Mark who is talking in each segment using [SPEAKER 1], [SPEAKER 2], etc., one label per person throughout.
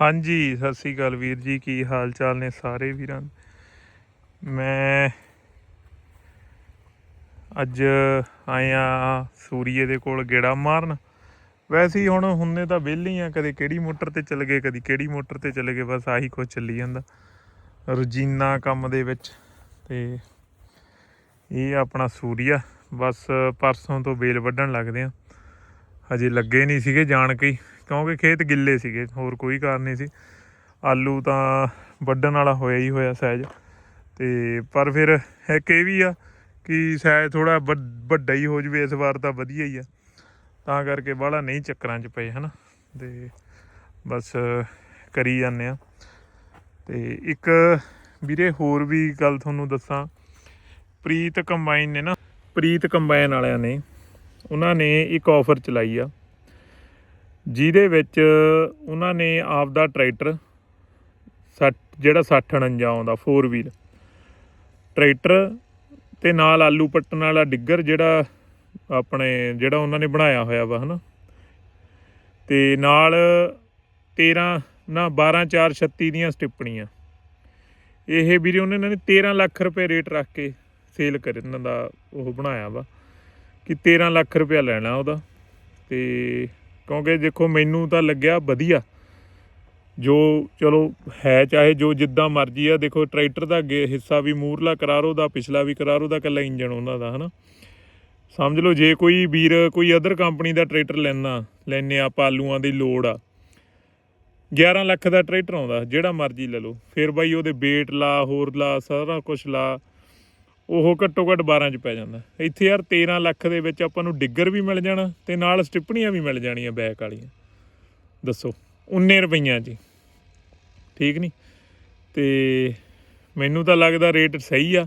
[SPEAKER 1] ਹਾਂਜੀ, ਸਤਿ ਸ੍ਰੀ ਅਕਾਲ ਵੀਰ ਜੀ, ਕੀ ਹਾਲ ਚਾਲ ਨੇ ਸਾਰੇ ਵੀਰਾਂ ਮੈਂ ਅੱਜ ਆਇਆ ਸੂਰੀਏ ਦੇ ਕੋਲ ਗੇੜਾ ਮਾਰਨ। ਵੈਸੇ ਹੀ ਹੁਣ, ਹੁੰਨੇ ਤਾਂ ਵਿਹਲੇ ਹੀ ਆ, ਕਦੇ ਕਿਹੜੀ ਮੋਟਰ ਤੇ ਚੱਲ ਗਏ, ਕਦੀ ਕਿਹੜੀ ਮੋਟਰ ਤੇ ਚੱਲ ਗਏ, ਬਸ ਆਹੀ ਕੁਝ ਚੱਲੀ ਜਾਂਦਾ। ਰੁਜੀਨਾ ਕੰਮ ਦੇ ਵਿੱਚ ਤੇ ਇਹ ਆਪਣਾ ਸੂਰੀਆ। ਬਸ ਪਰਸੋਂ ਤੋਂ ਬੇਲ ਵੱਢਣ ਲੱਗਦੇ ਆ। ਹਜੇ ਲੱਗੇ ਨਹੀਂ ਸੀਗੇ ਜਾਣ ਕੇ ਕਿਉਂਕਿ ਖੇਤ ਗਿੱਲੇ ਸੀਗੇ, ਹੋਰ ਕੋਈ ਕਾਰਨ ਨਹੀਂ ਸੀ। ਆਲੂ ਤਾਂ ਵੱਢਣ ਵਾਲਾ ਹੋਇਆ ਹੀ ਹੋਇਆ ਸਹਿਜ। ਤੇ ਪਰ ਫਿਰ ਇੱਕ ਇਹ ਵੀ ਆ ਕਿ ਸਹਿਜ ਥੋੜਾ ਵੱਡਾ ਹੀ ਹੋ ਜਵੇ, ਇਸ ਵਾਰ ਤਾਂ ਵਧੀਆ ਹੀ ਆ। ਤਾਂ ਕਰਕੇ ਬਾਹਲਾ ਨਹੀਂ ਚੱਕਰਾਂ 'ਚ ਪਏ, ਹਨਾ। ਤੇ ਬਸ ਕਰੀ ਜਾਂਦੇ ਆ। ਤੇ ਇੱਕ ਵੀਰੇ ਹੋਰ ਵੀ ਗੱਲ ਤੁਹਾਨੂੰ ਦੱਸਾਂ। ਪ੍ਰੀਤ ਕੰਬਾਈਨ ਨੇ ਨਾ, ਪ੍ਰੀਤ ਕੰਬਾਈਨ ਵਾਲਿਆਂ ਨੇ, ਉਹਨਾਂ ਨੇ ਇੱਕ ਆਫਰ ਚਲਾਈ ਆ। ਜਿਹਦੇ ਵਿੱਚ ਉਹਨਾਂ ਨੇ ਆਪ ਦਾ ਟਰੈਕਟਰ 60 ਜਿਹੜਾ 60 49 ਆਉਂਦਾ 4 ਵੀਲ ਟਰੈਕਟਰ ਤੇ ਨਾਲ ਆਲੂ ਪੱਟਣ ਵਾਲਾ ਡਿੱਗਰ ਜਿਹੜਾ ਆਪਣੇ, ਜਿਹੜਾ ਉਹਨਾਂ ਨੇ ਬਣਾਇਆ ਹੋਇਆ ਵਾ, ਹਨਾ? ਤੇ ਨਾਲ 13 ਨਾ 12 4 36 ਦੀਆਂ ਸਟਿੱਪਣੀਆਂ। ਇਹ ਵੀਰੇ ਉਹਨਾਂ ਨੇ 13 ਲੱਖ ਰੁਪਏ ਰੇਟ ਰੱਖ ਕੇ ਸੇਲ ਕਰਨ ਦਾ ਉਹ ਬਣਾਇਆ ਵਾ, ਕਿ 13 ਲੱਖ ਰੁਪਇਆ ਲੈਣਾ ਉਹਦਾ। ਤੇ ਕਿਉਂਕਿ ਦੇਖੋ ਮੈਨੂੰ ਤਾਂ ਲੱਗਿਆ ਵਧੀਆ। ਜੋ ਚਲੋ ਹੈ ਚਾਹੇ ਜੋ ਜਿੱਦਾਂ ਮਰਜ਼ੀ ਆ, ਦੇਖੋ ਟਰੈਕਟਰ ਦਾ ਅੱਗੇ ਹਿੱਸਾ ਵੀ ਮੂਰਲਾ ਕਰਾਰੋ ਦਾ, ਪਿਛਲਾ ਵੀ ਕਰਾਰੋ ਦਾ ਕੱਲਾ ਇੰਜਨ ਉਹਨਾਂ ਦਾ, ਹਨਾ। ਸਮਝ ਲਓ ਜੇ ਕੋਈ ਵੀਰ, ਕੋਈ ਅਦਰ ਕੰਪਨੀ ਦਾ ਟਰੈਕਟਰ ਲੈਣਾ ਲੈਨੇ ਆ ਆਲੂਆਂ ਦੀ ਲੋੜ ਆ। 11 ਲੱਖ ਦਾ ਟਰੈਕਟਰ ਆਉਂਦਾ, ਜਿਹੜਾ ਮਰਜ਼ੀ ਲੈ ਲਓ। ਫਿਰ ਬਾਈ ਉਹਦੇ ਵੇਟ ਲਾ, ਹੋਰ ਲਾ, ਸਾਰਾ ਕੁਝ ਲਾ। ਉਹ ਘੱਟੋ ਘੱਟ 12 ਚ ਪੈ ਜਾਂਦਾ। ਇੱਥੇ ਯਾਰ 13 ਲੱਖ ਦੇ ਵਿੱਚ ਆਪਾਂ ਨੂੰ ਡਿੱਗਰ ਵੀ ਮਿਲ ਜਾਣਾ ਤੇ ਨਾਲ ਸਟਿੱਪਣੀਆਂ ਵੀ ਮਿਲ ਜਾਣੀਆਂ ਬੈਕ ਵਾਲੀਆਂ। ਦੱਸੋ 19 ਰੁਪਈਆਂ 'ਚ ਠੀਕ ਨਹੀਂ ਤੇ ਮੈਨੂੰ ਤਾਂ ਲੱਗਦਾ ਰੇਟ ਸਹੀ ਆ,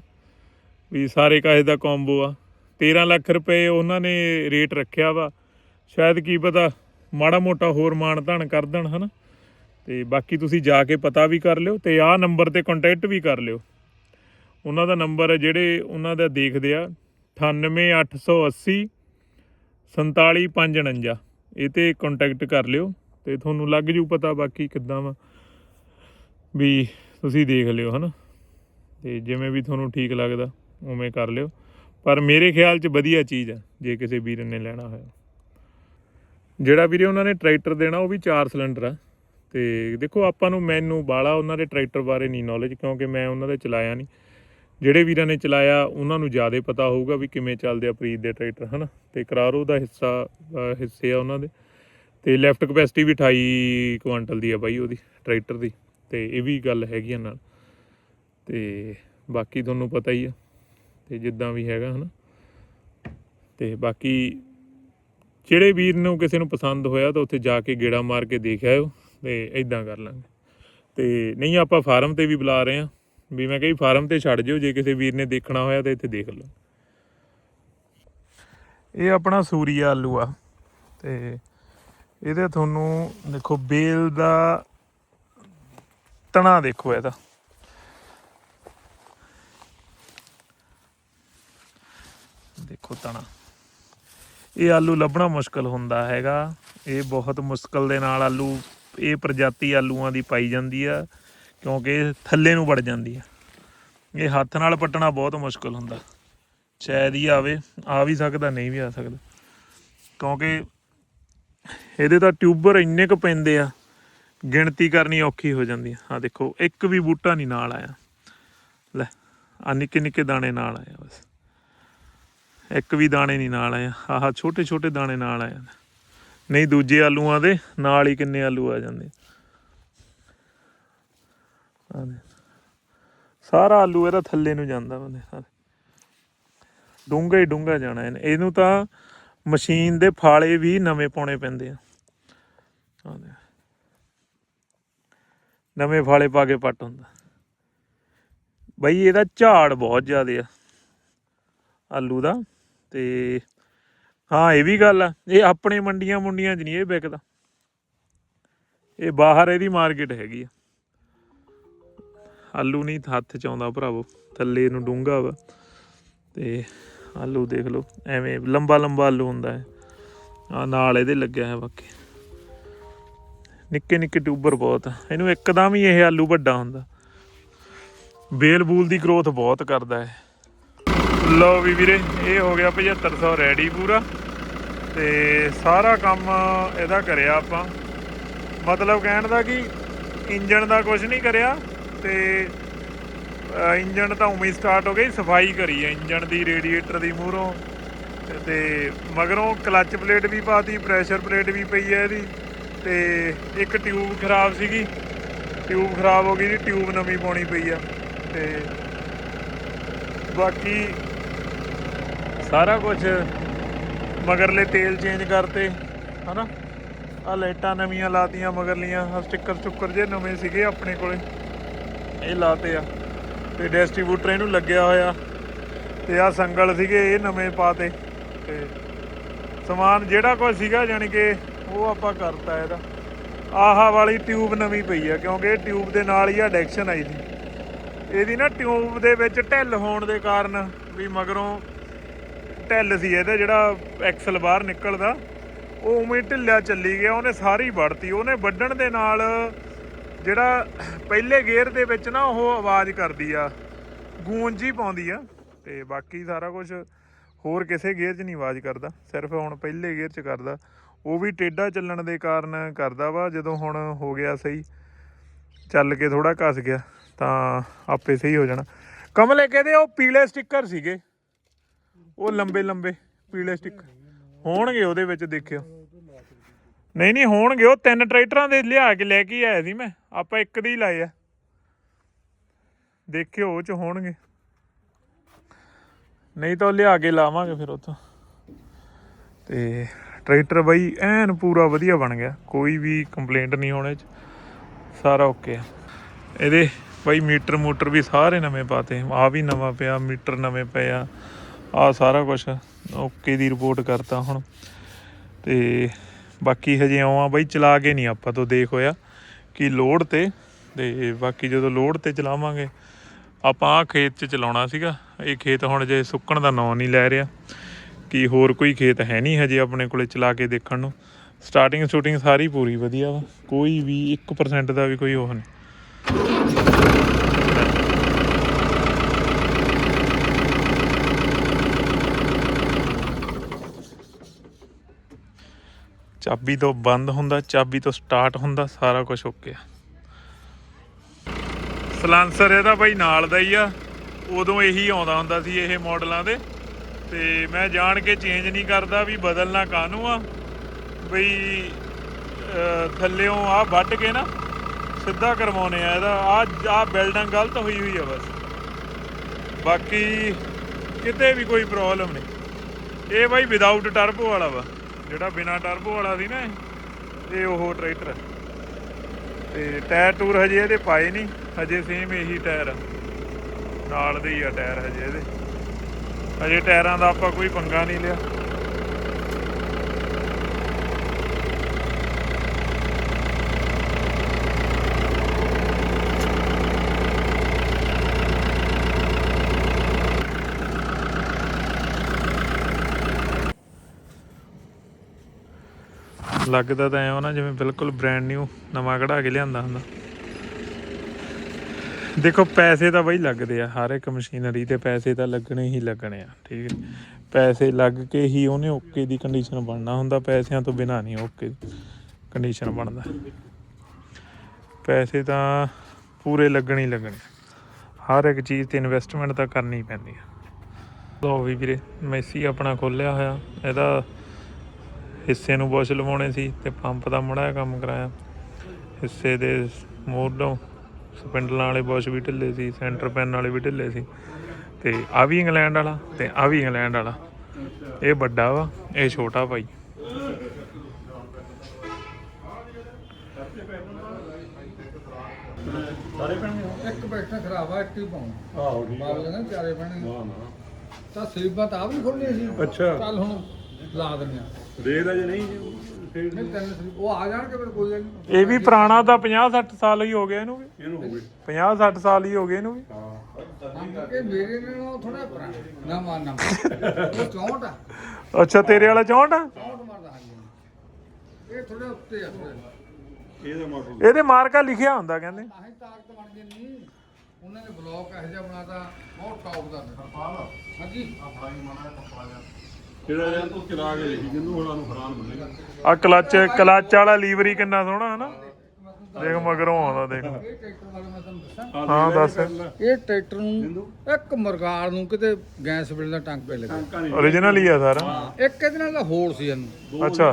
[SPEAKER 1] ਵੀ ਸਾਰੇ ਕਾਹੇ ਦਾ ਕੰਬੋ ਆ। 13 ਲੱਖ ਰੁਪਏ ਉਹਨਾਂ ਨੇ ਰੇਟ ਰੱਖਿਆ ਵਾ। ਸ਼ਾਇਦ ਕੀ ਪਤਾ ਮਾੜਾ ਮੋਟਾ ਹੋਰ ਮਾਣ ਧਣ ਕਰ ਦੇਣ, ਹਨਾ? ਤੇ ਬਾਕੀ ਤੁਸੀਂ ਜਾ ਕੇ ਪਤਾ ਵੀ ਕਰ ਲਿਓ ਤੇ ਆਹ ਨੰਬਰ ਤੇ ਕੰਟੈਕਟ ਵੀ ਕਰ ਲਿਓ। ਉਹਨਾਂ ਦਾ ਨੰਬਰ ਹੈ ਜਿਹੜੇ ਉਹਨਾਂ ਦਾ ਦੇਖਦੇ ਆ 98880 47549 ਇਹ ਤੇ ਕੰਟੈਕਟ ਕਰ ਲਿਓ ਤੇ ਤੁਹਾਨੂੰ ਲੱਗ ਜੂ ਪਤਾ ਬਾਕੀ ਕਿੱਦਾਂ ਵਾ ਵੀ ਤੁਸੀਂ ਦੇਖ ਲਿਓ, ਹਨਾ? ਤੇ ਜਿਵੇਂ ਵੀ ਤੁਹਾਨੂੰ ਠੀਕ ਲੱਗਦਾ, ਉਵੇਂ ਕਰ ਲਿਓ। ਪਰ ਮੇਰੇ ਖਿਆਲ 'ਚ ਵਧੀਆ ਚੀਜ਼ ਆ, ਜੇ ਕਿਸੇ ਵੀਰ ਨੇ ਲੈਣਾ ਹੋਇਆ। ਜਿਹੜਾ ਵੀਰੇ ਉਹਨਾਂ ਨੇ ਟਰੈਕਟਰ ਦੇਣਾ, ਉਹ ਵੀ 4 ਸਿਲੰਡਰ ਆ। ਤੇ ਦੇਖੋ, ਆਪਾਂ ਨੂੰ ਮੈਨੂੰ ਬਾਲਾ ਉਹਨਾਂ ਦੇ ਟਰੈਕਟਰ ਬਾਰੇ ਨਹੀਂ ਨੌਲੇਜ ਕਿਉਂਕਿ ਮੈਂ ਉਹਨਾਂ ਦੇ ਚਲਾਇਆ ਨਹੀਂ। ਜਿਹੜੇ ਵੀਰਾਂ ਨੇ ਚਲਾਇਆ, ਉਹਨਾਂ ਨੂੰ ਜ਼ਿਆਦਾ ਪਤਾ ਹੋਊਗਾ ਵੀ ਕਿਵੇਂ ਚੱਲਦੇ ਆ ਪ੍ਰੀਤ ਦੇ ਟਰੈਕਟਰ, ਹਨਾ? ਤੇ ਕਰਾਰੋ ਦਾ ਹਿੱਸਾ ਹਿੱਸੇ ਆ ਉਹਨਾਂ ਦੇ। ਤੇ ਲੈਫਟ ਕਪੈਸਿਟੀ ਵੀ 28 ਕੁਆਂਟਲ ਦੀ ਆ ਬਾਈ ਉਹਦੀ, ਟਰੈਕਟਰ ਦੀ। ਤੇ ਇਹ ਵੀ ਗੱਲ ਹੈਗੀ ਆ ਨਾਲ। ਤੇ ਬਾਕੀ ਤੁਹਾਨੂੰ ਪਤਾ ਹੀ ਆ, ਤੇ ਜਿੱਦਾਂ ਵੀ ਹੈਗਾ, ਹਨਾ? ਤੇ ਬਾਕੀ ਜਿਹੜੇ ਵੀਰ ਨੂੰ ਕਿਸੇ ਨੂੰ ਪਸੰਦ ਹੋਇਆ ਤਾਂ ਉੱਥੇ ਜਾ ਕੇ ਗੇੜਾ ਮਾਰ ਕੇ ਦੇਖ ਆਇਓ ਤੇ ਇਦਾਂ ਕਰ ਲਾਂਗੇ। ਤੇ ਨਹੀਂ, ਆਪਾਂ ਫਾਰਮ ਤੇ ਵੀ ਬੁਲਾ ਰਹੇ ਆ। ਵੀ ਮੈਂ ਕਹੀ ਫਾਰਮ ਤੇ ਛੱਡ ਜਿਓ, ਜੇ ਕਿਸੇ ਵੀਰ ਨੇ ਦੇਖਣਾ ਹੋਇਆ ਤਾਂ ਇੱਥੇ ਦੇਖ ਲਓ। ਇਹ ਆਪਣਾ ਸੂਰੀਆ ਆਲੂ ਆ, ਤੇ ਇਹਦੇ ਤੁਹਾਨੂੰ ਦੇਖੋ ਬੇਲ ਦਾ ਤਣਾ ਦੇਖੋ ਇਹਦਾ। ਦੇਖੋ ਤਣਾ। ਇਹ ਆਲੂ ਲੱਭਣਾ ਮੁਸ਼ਕਲ ਹੁੰਦਾ ਹੈਗਾ। ਇਹ ਬਹੁਤ ਮੁਸ਼ਕਲ ਦੇ ਨਾਲ ਆਲੂ, ਇਹ ਪ੍ਰਜਾਤੀ ਆਲੂਆਂ ਦੀ ਪਾਈ ਜਾਂਦੀ ਆ। ਕਿਉਂਕਿ ਇਹ ਥੱਲੇ ਨੂੰ ਵੜ ਜਾਂਦੀ ਆ। ਇਹ ਹੱਥ ਨਾਲ ਪੱਟਣਾ ਬਹੁਤ ਮੁਸ਼ਕਲ ਹੁੰਦਾ। ਸ਼ਾਇਦ ਹੀ ਆਵੇ, ਆ ਵੀ ਸਕਦਾ, ਨਹੀਂ ਵੀ ਆ ਸਕਦਾ। ਕਿਉਂਕਿ ਇਹਦੇ ਤਾਂ ਟਿਊਬਰ ਇੰਨੇ ਕੁ ਪੈਂਦੇ ਆ, ਗਿਣਤੀ ਕਰਨੀ ਔਖੀ ਹੋ ਜਾਂਦੀ ਆ। ਆ ਦੇਖੋ, ਇੱਕ ਵੀ ਬੂਟਾ ਨਹੀਂ ਨਾਲ ਆਇਆ। ਲੈ ਆ ਨਿੱਕੇ ਨਿੱਕੇ ਦਾਣੇ ਨਾਲ ਆਇਆ ਬਸ। ਇੱਕ ਵੀ ਦਾਣੇ ਨਹੀਂ ਨਾਲ ਆਇਆ। ਆਹ ਛੋਟੇ ਛੋਟੇ ਦਾਣੇ ਨਾਲ ਆਇਆ। ਨਹੀਂ, ਦੂਜੇ ਆਲੂਆਂ ਦੇ ਨਾਲ ਹੀ ਕਿੰਨੇ ਆਲੂ ਆ ਜਾਂਦੇ। ਆਹ ਦੇ। ਸਾਰਾ ਆਲੂ ਇਹਦਾ ਥੱਲੇ ਨੂੰ ਜਾਂਦਾ ਬੰਦੇ ਸਾਰੇ। ਡੂੰਘਾ ਹੀ ਡੂੰਘਾ ਜਾਣਾ ਇਹਨੂੰ। ਤਾਂ ਮਸ਼ੀਨ ਦੇ ਫਾਲੇ ਵੀ ਨਵੇਂ ਪਾਉਣੇ ਪੈਂਦੇ ਆ। ਆਹ ਦੇ। ਨਵੇਂ ਫਾਲੇ ਪਾ ਕੇ ਪੱਟ ਹੁੰਦਾ। ਬਈ ਇਹਦਾ ਝਾੜ ਬਹੁਤ ਜ਼ਿਆਦਾ ਆ। ਆਲੂ ਦਾ ਤੇ ਹਾਂ, ਇਹ ਵੀ ਗੱਲ ਆ। ਇਹ ਆਪਣੇ ਮੰਡੀਆਂ ਮੁੰਡੀਆਂ 'ਚ ਨਹੀਂ ਇਹ ਵਿਕਦਾ। ਇਹ ਬਾਹਰ ਇਹਦੀ ਮਾਰਕੀਟ ਹੈਗੀ ਆ। ਆਲੂ ਨਹੀਂ, ਹੱਥ 'ਚ ਆਉਂਦਾ ਭਰਾਵੋ, ਥੱਲੇ ਨੂੰ ਡੂੰਘਾ ਵਾ। ਤੇ ਆਲੂ ਦੇਖ ਲਓ, ਐਵੇਂ ਲੰਬਾ ਲੰਬਾ ਆਲੂ ਹੁੰਦਾ ਹੈ। ਆ ਨਾਲ ਇਹਦੇ ਲੱਗਿਆ ਹੈ ਬਾਕੀ। ਨਿੱਕੇ ਨਿੱਕੇ ਟਿਊਬਰ ਬਹੁਤ ਇਹਨੂੰ ਇੱਕਦਮ ਹੀ ਇਹ ਆਲੂ ਵੱਡਾ ਹੁੰਦਾ। ਬੇਲ ਬੂਲ ਦੀ ਗਰੋਥ ਬਹੁਤ ਕਰਦਾ ਹੈ। ਲਓ ਵੀ ਵੀਰੇ, ਇਹ ਹੋ ਗਿਆ 7500 ਰੈਡੀ ਪੂਰਾ। ਤੇ ਸਾਰਾ ਕੰਮ ਇਹਦਾ ਕਰਿਆ ਆਪਾਂ। ਮਤਲਬ ਕਹਿਣ ਦਾ ਕਿ ਇੰਜਣ ਦਾ ਕੁਝ ਨਹੀਂ ਕਰਿਆ। ਤੇ ਇੰਜਣ ਤਾਂ ਉਵੇਂ ਹੀ ਸਟਾਰਟ ਹੋ ਗਈ, ਸਫ਼ਾਈ ਕਰੀ ਹੈ ਇੰਜਣ ਦੀ ਰੇਡੀਏਟਰ ਦੀ ਮੂਹਰੋਂ। ਤੇ ਮਗਰੋਂ ਕਲੱਚ ਪਲੇਟ ਵੀ ਪਾਤੀ ਪ੍ਰੈਸ਼ਰ ਪਲੇਟ ਵੀ ਪਈ ਹੈ ਇਹਦੀ। ਤੇ ਇੱਕ ਟਿਊਬ ਖਰਾਬ ਸੀਗੀ ਟਿਊਬ ਖਰਾਬ ਹੋ ਗਈ ਜੀ ਟਿਊਬ ਨਵੀਂ ਪਾਉਣੀ ਪਈ ਆ। ਤੇ ਬਾਕੀ ਸਾਰਾ ਕੁਝ ਮਗਰਲੇ ਤੇਲ ਚੇਂਜ ਕਰਤੇ, ਹਨਾ? ਆ ਲਾਈਟਾਂ ਨਵੀਆਂ ਲਾਤੀਆਂ ਮਗਰਲੀਆਂ, ਆਹ ਸਟicker ਸਟੁੱਕਰ ਜੇ ਨਵੇਂ ਸੀਗੇ ਆਪਣੇ ਕੋਲੇ। ਇਹ ਲਾਤੇ ਆ। ਤੇ ਡਿਸਟ੍ਰੀਬਿਊਟਰ ਇਹਨੂੰ ਲੱਗਿਆ ਹੋਇਆ। ਤੇ ਆ ਸੰਗਲ ਸੀਗੇ, ਇਹ ਨਵੇਂ ਪਾਤੇ। ਤੇ ਸਮਾਨ ਜਿਹੜਾ ਕੁਝ ਸੀਗਾ ਯਾਨੀ ਕਿ ਉਹ ਆਪਾਂ ਕਰਤਾ ਇਹਦਾ। ਆਹਾ ਵਾਲੀ ਟਿਊਬ ਨਵੀਂ ਪਈ ਆ, ਕਿਉਂਕਿ ਇਹ ਟਿਊਬ ਦੇ ਨਾਲ ਹੀ ਆ ਡੈਕਸ਼ਨ ਆਈ ਸੀ। ਇਹਦੀ ਨਾ ਟਿਊਬ ਦੇ ਵਿੱਚ ਢਿੱਲ ਹੋਣ ਦੇ ਕਾਰਨ ਵੀ ਮਗਰੋਂ ਢਿੱਲ ਸੀ ਇਹਦਾ, ਜਿਹੜਾ ਐਕਸਲ ਬਾਹਰ ਨਿਕਲਦਾ। ਉਹ ਉਵੇਂ ਢਿੱਲਿਆ ਚੱਲੀ ਗਿਆ, ਉਹਨੇ ਸਾਰੀ ਵੜਤੀ। ਉਹਨੇ ਵੱਢਣ ਦੇ ਨਾਲ ਜਿਹੜਾ ਪਹਿਲੇ ਗੇਅਰ ਦੇ ਵਿੱਚ ਨਾ ਉਹ ਆਵਾਜ਼ ਕਰਦੀ ਆ, ਗੂੰਜ ਹੀ ਪਾਉਂਦੀ ਆ ਤੇ ਬਾਕੀ ਸਾਰਾ ਕੁਝ ਹੋਰ ਕਿਸੇ ਗੇਅਰ 'ਚ ਨਹੀਂ ਆਵਾਜ਼ ਕਰਦਾ, ਸਿਰਫ ਹੁਣ ਪਹਿਲੇ ਗੇਅਰ 'ਚ ਕਰਦਾ। ਉਹ ਵੀ ਟੇਢਾ ਚੱਲਣ ਦੇ ਕਾਰਨ ਕਰਦਾ ਵਾ, ਜਦੋਂ ਹੁਣ ਹੋ ਗਿਆ ਸਹੀ, ਚੱਲ ਕੇ ਥੋੜਾ ਘਸ ਗਿਆ, ਤਾਂ ਆਪੇ ਸਹੀ ਹੋ ਜਾਣਾ। ਕਮਲੇ ਕਹਿੰਦੇ ਉਹ ਪੀਲੇ ਸਟicker ਸੀਗੇ। ਉਹ ਲੰਬੇ ਲੰਬੇ ਪੀਲੇ ਸਟicker ਹੋਣਗੇ ਉਹਦੇ ਵਿੱਚ ਦੇਖਿਓ। ਨਹੀਂ ਨਹੀਂ, ਹੋਣਗੇ, ਉਹ ਤਿੰਨ ਟਰੈਕਟਰਾਂ ਦੇ ਲਿਆ ਕੇ ਲੈ ਕੇ ਆਇਆ ਸੀ ਮੈਂ। ਆਪਾਂ ਇੱਕ ਦੇ ਹੀ ਲਾਏ ਆ। ਦੇਖਿਓ ਉਹ ਚ ਹੋਣਗੇ। ਨਹੀਂ ਤਾਂ ਉਹ ਲਿਆ ਕੇ ਲਾਵਾਂਗੇ ਫਿਰ ਉੱਥੋਂ। ਤੇ ਟਰੈਕਟਰ ਬਈ, ਐਨ ਪੂਰਾ ਵਧੀਆ ਬਣ ਗਿਆ। ਕੋਈ ਵੀ ਕੰਪਲੇਂਟ ਨਹੀਂ ਹੋਣੇ ਚ। ਸਾਰਾ ਓਕੇ ਆ। ਇਹਦੇ ਬਈ ਮੀਟਰ ਮੂਟਰ ਵੀ ਸਾਰੇ ਨਵੇਂ ਪਾਤੇ। ਆ ਵੀ ਨਵਾਂ ਪਿਆ, ਮੀਟਰ ਨਵੇਂ ਪਏ ਆ। ਆ ਸਾਰਾ ਕੁਝ ਓਕੇ ਦੀ ਰਿਪੋਰਟ ਕਰਤਾ ਹੁਣ। ਤੇ ਬਾਕੀ ਹਜੇ ਆਵਾਂ ਬਈ, ਚਲਾ ਕੇ ਨਹੀਂ ਆਪਾਂ ਤੋਂ ਦੇਖ ਹੋਇਆ ਕਿ ਲੋਡ ਤੇ ਤੇ ਬਾਕੀ ਜਦੋਂ ਲੋਡ ਤੇ ਚਲਾਵਾਂਗੇ, ਆਪਾਂ ਆ ਖੇਤ 'ਚ ਚਲਾਉਣਾ ਸੀਗਾ। ਇਹ ਖੇਤ ਹੁਣ ਜੇ ਸੁੱਕਣ ਦਾ ਨਾਂ ਨਹੀਂ ਲੈ ਰਿਹਾ, ਕਿ ਹੋਰ ਕੋਈ ਖੇਤ ਹੈ ਨਹੀਂ ਹਜੇ ਆਪਣੇ ਕੋਲੇ ਚਲਾ ਕੇ ਦੇਖਣ ਨੂੰ। ਸਟਾਰਟਿੰਗ ਸ਼ੂਟਿੰਗ ਸਾਰੀ ਪੂਰੀ ਵਧੀਆ ਵਾ, ਕੋਈ ਵੀ 1% ਦਾ ਵੀ ਕੋਈ ਉਹ ਨਹੀਂ। ਚਾਬੀ ਤੋਂ ਬੰਦ ਹੁੰਦਾ ਚਾਬੀ ਤੋਂ ਸਟਾਰਟ ਹੁੰਦਾ ਸਾਰਾ ਕੁਝ ਓਕੇ ਆ। ਸਲਾਂਸਰ ਇਹਦਾ ਬਾਈ ਨਾਲ ਦਾ ਹੀ ਆ। ਉਦੋਂ ਇਹੀ ਆਉਂਦਾ ਹੁੰਦਾ ਸੀ ਇਹ ਮਾਡਲਾਂ ਦੇ। ਤੇ ਮੈਂ ਜਾਣ ਕੇ ਚੇਂਜ ਨਹੀਂ ਕਰਦਾ ਵੀ ਬਦਲਣਾ ਕਾਹਨੂੰ ਆ। ਬਈ ਅਹ, ਥੱਲਿਓਂ ਆ ਵੱਢ ਕੇ ਨਾ ਸਿੱਧਾ ਕਰਵਾਉਨੇ ਆ ਇਹਦਾ। ਆ ਆ ਬਿਲਡਿੰਗ ਗਲਤ ਹੋਈ ਹੋਈ ਆ ਬਸ। ਬਾਕੀ ਕਿਤੇ ਵੀ ਕੋਈ ਪ੍ਰੋਬਲਮ ਨਹੀਂ। ਇਹ ਬਾਈ ਵਿਦਆਊਟ ਟਰਬੋ ਵਾਲਾ ਵਾ। ਜਿਹੜਾ ਬਿਨਾ ਟਰਬੋ ਵਾਲਾ ਸੀ ਨਾ ਇਹ ਉਹ ਟਰੈਕਟਰ ਹੈ। ਤੇ ਟਾਇਰ ਟੂਰ ਹਜੇ ਇਹਦੇ ਪਾਏ ਨਹੀਂ, ਹਜੇ ਸੇਮ ਇਹੀ ਟਾਇਰ ਨਾਲ ਦੇ ਹੀ ਆ ਟਾਇਰ ਹਜੇ ਇਹਦੇ। ਹਜੇ ਟਾਇਰਾਂ ਦਾ ਆਪਾਂ ਕੋਈ ਪੰਗਾ ਨਹੀਂ ਲਿਆ। ਲੱਗਦਾ ਤਾਂ ਐਂ ਨਾ ਜਿਵੇਂ ਬਿਲਕੁਲ ਬ੍ਰੈਂਡ ਨਿਊ ਨਵਾਂ ਕਢਾ ਕੇ ਲਿਆਂਦਾ ਹੁੰਦਾ। ਦੇਖੋ ਪੈਸੇ ਤਾਂ ਬਈ ਲੱਗਦੇ ਆ, ਹਰ ਇੱਕ ਮਸ਼ੀਨਰੀ ਤੇ ਪੈਸੇ ਤਾਂ ਲੱਗਣੇ ਹੀ ਲੱਗਣੇ ਆ, ਠੀਕ ਹੈ ਪੈਸੇ ਲੱਗ ਕੇ ਹੀ ਉਹਨੇ ਓਕੇ ਦੀ ਕੰਡੀਸ਼ਨ ਬਣਨਾ ਹੁੰਦਾ, ਪੈਸਿਆਂ ਤੋਂ ਬਿਨਾ ਨਹੀਂ ਓਕੇ ਕੰਡੀਸ਼ਨ ਬਣਦਾ। ਪੈਸੇ ਤਾਂ ਪੂਰੇ ਲੱਗਣੇ ਹੀ ਲੱਗਣੇ ਹਰ ਇੱਕ ਚੀਜ਼ ਤੇ ਇਨਵੈਸਟਮੈਂਟ ਤਾਂ ਕਰਨੀ ਪੈਂਦੀ ਆ। ਲੋ ਵੀ ਵੀਰੇ ਮੈਸੀ ਆਪਣਾ ਖੋਲਿਆ ਹੋਇਆ, ਇਹਦਾ ਹਿੱਸੇ ਨੂੰ ਬੁਸ਼ ਲਵਾਉਣੇ ਸੀ ਤੇ ਪੰਪ ਦਾ ਮੜਾ ਕੰਮ ਕਰਾਇਆ। ਹਿੱਸੇ ਦੇ ਮੋਢੋਂ ਸਪਿੰਡਲਾਂ ਵਾਲੇ ਬੁਸ਼ ਵੀ ਢਿੱਲੇ ਸੀ ਸੈਂਟਰ ਪੈਨ ਵਾਲੇ ਵੀ ਢਿੱਲੇ ਸੀ। ਤੇ ਆ ਵੀ ਇੰਗਲੈਂਡ ਵਾਲਾ ਤੇ ਆ ਵੀ ਇੰਗਲੈਂਡ ਵਾਲਾ। ਇਹ ਵੱਡਾ ਵਾ ਇਹ ਛੋਟਾ ਭਾਈ।
[SPEAKER 2] ਇੱਕ ਬੈਠਾ ਖਰਾਬ ਆ ਇੱਕ ਹੀ ਪਾਉਂ
[SPEAKER 3] ਆਹੋ ਠੀਕ
[SPEAKER 2] ਬਾਬਲ ਨੇ ਚਾਰੇ ਪੈਣੇ
[SPEAKER 3] ਨਾ ਨਾ।
[SPEAKER 2] ਤਾਂ ਸਲੀਬਾਂ ਤਾਂ ਆਪ ਵੀ ਖੋਲਣੀਆਂ ਸੀ।
[SPEAKER 3] ਅੱਛਾ।
[SPEAKER 2] ਚੱਲ ਹੁਣ ਲਾ ਦਿੰਦੇ ਆ।
[SPEAKER 3] ਦੇਖਦਾ ਜੇ ਨਹੀਂ ਫੇਰ
[SPEAKER 2] ਨਹੀਂ ਤਿੰਨ ਸਲੀਪ ਉਹ ਆ ਜਾਣਗੇ ਫਿਰ ਕੋਈ ਗੱਲ ਨਹੀਂ।
[SPEAKER 1] ਇਹ ਵੀ ਪੁਰਾਣਾ ਤਾਂ 50 60 ਸਾਲ ਹੀ ਹੋ ਗਏ ਇਹਨੂੰ ਵੀ।
[SPEAKER 3] ਇਹਨੂੰ ਹੋ ਗਏ।
[SPEAKER 1] 50 60 ਸਾਲ ਹੀ ਹੋ ਗਏ ਇਹਨੂੰ ਵੀ।
[SPEAKER 3] ਹਾਂ।
[SPEAKER 2] ਕੇ ਮੇਰੇ ਨਾਲ ਥੋੜਾ ਪੁਰਾਣਾ। ਨਵਾਂ ਨੰਬਰ ਉਹ 64 ਆ।
[SPEAKER 1] ਅੱਛਾ ਤੇਰੇ ਵਾਲਾ 64 ਆ?
[SPEAKER 2] 64 ਮਾਰਦਾ ਹਾਂਜੀ ਇਹ ਥੋੜੇ ਉੱਤੇ ਆ
[SPEAKER 3] ਇਹਦਾ ਮਾਡਲ
[SPEAKER 1] ਇਹਦੇ ਮਾਰਕਾ ਲਿਖਿਆ ਹੁੰਦਾ ਕਹਿੰਦੇ।
[SPEAKER 2] ਤਾਂ ਹੀ ਤਾਕਤ ਬਣ ਜੰਨੀ ਉਹਨਾਂ ਨੇ ਬਲੌਕ ਇਹੋ ਜਿਹਾ ਬਣਾਤਾ ਬਹੁਤ ਟੌਪ ਦਾ। ਹਰਪਾਲ ਹਾਂਜੀ।
[SPEAKER 3] ਜਿਹੜਾ ਯਾਰ ਤੂੰ ਚਲਾ ਕੇ ਦੇਖੀ ਜਿੰਨੂੰ ਹੋਣਾ ਨੂੰ ਹੈਰਾਨ ਬਣੇਗਾ
[SPEAKER 1] ਆ ਕਲੱਚ ਕਲੱਚ ਵਾਲਾ ਲੀਵਰੀ ਕਿੰਨਾ ਸੋਹਣਾ ਹੈ ਨਾ ਦੇਖ ਮਗਰੋਂ ਆਉਂਦਾ ਦੇਖ।
[SPEAKER 2] ਇਹ ਟਰੈਕਟਰ ਬਾਰੇ ਮੈਂ ਤੁਹਾਨੂੰ ਦੱਸਾਂ।
[SPEAKER 1] ਹਾਂ ਦੱਸ।
[SPEAKER 2] ਇਹ ਟਰੈਕਟਰ ਨੂੰ ਇੱਕ ਮਰਗਾਲ ਨੂੰ ਕਿਤੇ ਗੈਸ ਬਿਲ ਦਾ ਟੰਕ ਪੇ ਲੱਗਾ
[SPEAKER 1] origignal ਹੀ ਆ ਸਾਰਾ।
[SPEAKER 2] ਇੱਕ ਇਹਦੇ ਨਾਲ ਦਾ ਹੋਰ ਸੀ ਇਹਨੂੰ।
[SPEAKER 1] ਅੱਛਾ।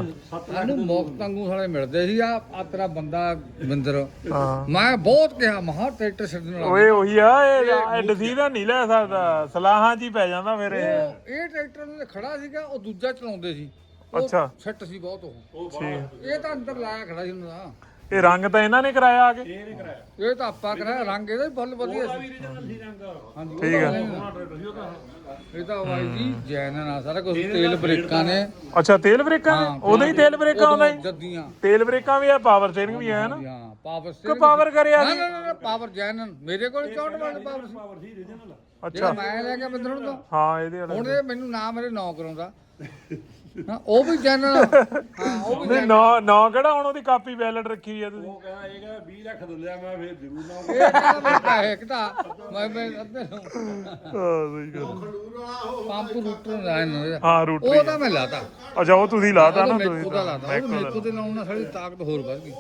[SPEAKER 2] ਸਾਨੂੰ ਮੁਫਤ ਵਾਂਗੂ ਸਾਲੇ ਮਿਲਦੇ ਸੀ। ਆ ਆ ਤੇਰਾ ਬੰਦਾ ਬਿੰਦਰ।
[SPEAKER 1] ਹਾਂ।
[SPEAKER 2] ਮੈਂ ਬਹੁਤ ਕਿਹਾ ਮਹਾ ਟਰੈਕਟਰ ਛੱਡਣ ਵਾਲਾ
[SPEAKER 1] ਓਏ ਉਹੀ ਆ ਇਹ ਇਹ ਡਿਸੀਜਨ ਨਹੀਂ ਲੈ ਸਕਦਾ। ਸਲਾਹਾਂ 'ਚ ਹੀ ਪੈ ਜਾਂਦਾ ਫਿਰ ਇਹ।
[SPEAKER 2] ਉਹ ਇਹ ਟਰੈਕਟਰ ਨੂੰ ਖੜਾ ਸੀਗਾ ਉਹ ਦੂਜਾ ਚਲਾਉਂਦੇ ਸੀ।
[SPEAKER 1] ਅੱਛਾ।
[SPEAKER 2] ਸੈੱਟ ਸੀ ਬਹੁਤ ਉਹ। ਇਹ ਤਾਂ ਅੰਦਰ ਲਾਇਆ ਖੜਾ ਸੀ ਉਹਨਾਂ ਦਾ।
[SPEAKER 1] ਇਹ ਰੰਗ ਤਾਂ ਇਹਨਾਂ ਨੇ ਕਰਾਇਆ ਆ ਕੇ।
[SPEAKER 3] ਇਹ ਨਹੀਂ ਕਰਾਇਆ।
[SPEAKER 2] ਇਹ ਤਾਂ ਆਪਾਂ ਕਰਾਇਆ ਰੰਗ ਇਹਦਾ ਵੀ ਫੁੱਲ ਵਧੀਆ ਸੀ।
[SPEAKER 3] ਰੀਜਨਲ ਸੀ ਰੰਗ
[SPEAKER 2] ਹਾਂਜੀ
[SPEAKER 1] ਠੀਕ ਆ।
[SPEAKER 3] ਸੀ
[SPEAKER 2] ਇਹ ਤਾਂ ਬਾਈ ਜੀ ਜੈਨ ਨਾਲ ਸਾਰਾ ਕੁਝ ਤੇਲ ਬ੍ਰੇਕਾਂ ਨੇ।
[SPEAKER 1] ਅੱਛਾ ਤੇਲ ਬ੍ਰੇਕਾਂ ਨੇ? ਉਹਦੇ ਹੀ ਤੇਲ ਬ੍ਰੇਕਾਂ ਆਉਂਦਾ ਹੀ
[SPEAKER 2] ਜੱਦੀਆਂ।
[SPEAKER 1] ਤੇਲ ਬ੍ਰੇਕਾਂ ਵੀ ਆ ਪਾਵਰ ਸਟੀਅਰਿੰਗ ਵੀ ਆ ਨਾ?
[SPEAKER 2] ਹਾਂ ਪਾਵਰ
[SPEAKER 1] ਕਿ ਪਾਵਰ ਕਰਿਆ
[SPEAKER 2] ਨਾ ਨਾ ਨਾ ਪਾਵਰ ਜੈਨ ਮੇਰੇ ਕੋਲ 64 ਵਾਟ ਪਾਵਰ ਸੀ।
[SPEAKER 3] ਪਾਵਰ ਸੀ ਰੀਜਨਲ
[SPEAKER 1] ਅੱਛਾ।
[SPEAKER 2] ਜਿਹੜਾ ਮੈਂ ਲੈ ਕੇ ਬੰਦਰ ਨੂੰ ਤਾਂ।
[SPEAKER 1] ਹਾਂ ਇਹਦੇ ਵਾਲਾ
[SPEAKER 2] ਹੁਣ ਇਹ ਮੈਨੂੰ ਨਾ ਮੇਰੇ ਨਾਂ ਕਰਾਉਂਦਾ। ਹਾਂ ਉਹ ਵੀ ਜੈਨ ਹਾਂ ਉਹ ਵੀ
[SPEAKER 1] ਨਹੀਂ ਨੌ ਨੌ ਕਿਹੜਾ ਹੁਣ ਉਹਦੀ ਕਾਪੀ ਵੈਲਿਡ ਰੱਖੀ ਹੋਈ ਆ ਤੁਸੀਂ?
[SPEAKER 3] ਉਹ ਕਹਿੰਦਾ ਇਹ ਕਹਿੰਦਾ 20 ਲੱਖ ਦਿੰਦਾ ਮੈਂ ਫੇਰ ਜ਼ਰੂਰ ਨਾ
[SPEAKER 2] ਇਹ ਕਹਿੰਦਾ ਮੈਂ ਪੈਸੇ ਘਟਾ ਮੈਂ ਮੈਂ ਅੱਧੇ ਨੂੰ।
[SPEAKER 1] ਹਾਂ ਸਹੀ ਗੱਲ
[SPEAKER 2] ਪੰਪ ਰੂਟਰ ਨਾ
[SPEAKER 1] ਹਾਂ ਰੂਟ
[SPEAKER 2] ਉਹ ਤਾਂ ਮੈਂ ਲਾਤਾ।
[SPEAKER 1] ਅੱਛਾ ਉਹ ਤੁਸੀਂ ਲਾਤਾ ਨਾ ਤੁਸੀਂ
[SPEAKER 2] ਮੇਕੋ ਦਾ ਲਾਤਾ। ਉਹ
[SPEAKER 1] ਦਾ।
[SPEAKER 2] ਮੇਕੋ ਦੇ ਲਾਉਣ ਨਾਲ ਸਾਡੀ ਤਾਕਤ ਹੋਰ ਵੱਧ ਗਈ।